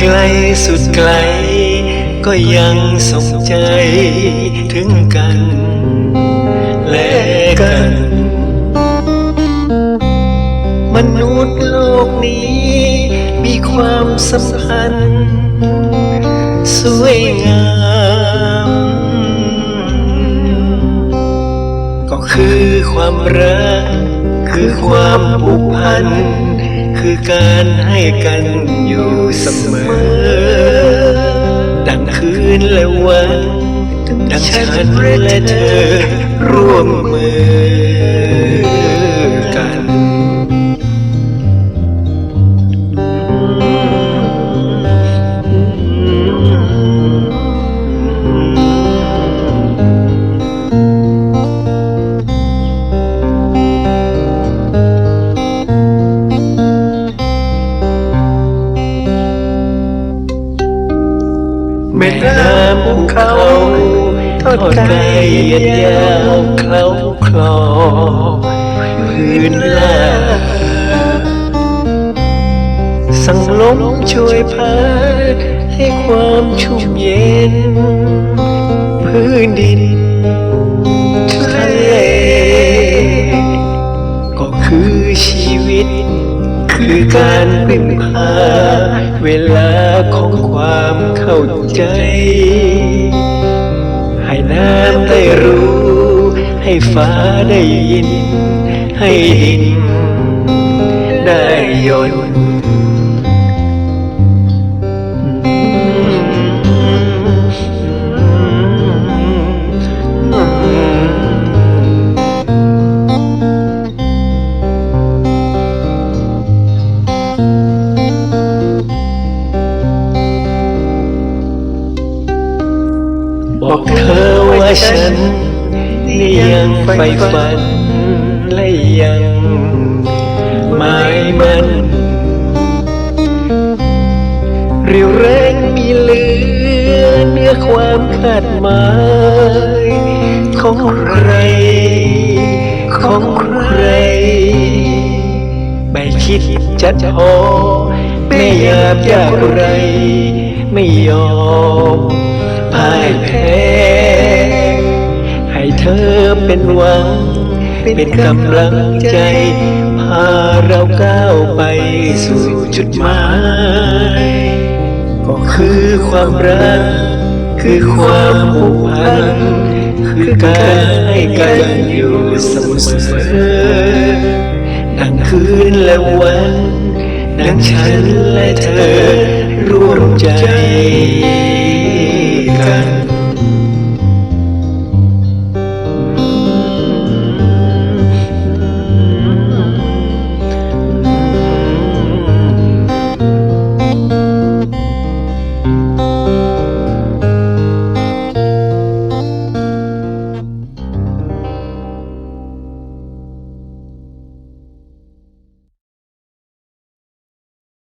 กลสุดไกล ก็ยังส่งใจถึงกัน และกัน มนุษย์โลกนี้มีความสัมพันธ์สวยงาม ก็คือความรัก คือความผูกพัน คือการให้กันอยู่เสมอ ดังคืนและวัน ดังฉันและเธอร่วมมือ แม่น้ำภูเขาทอดไกลยันยาวเคล้าคลอพื้นลาสั่งลมช่วยพัดให้ความชุ่มเย็น พื้นดินทะเลก็คือชีวิต คือการพึ่งพา เวลาของความเข้าใจ ให้น้ำได้รู้ ให้ฟ้าได้ยิน ให้ดินได้ยนต์ ว่าฉันนี่ยังไฟฝันและยังหมายมันเรียวแรงมีเหลือเนื้อความคาดหมายของใคร ของใคร ไม่คิดจะท้อไม่ยากยากไร ไม่ยอมพ่ายแพ้ ธอเป็นหวัง เป็นกำลังใจ พาเราก้าวไปสู่จุดหมาย ก็คือความรัก คือความผูกพัน คือการให้กันอยู่เสมอดังคืนและวันดังฉันและเธอร่วมใจ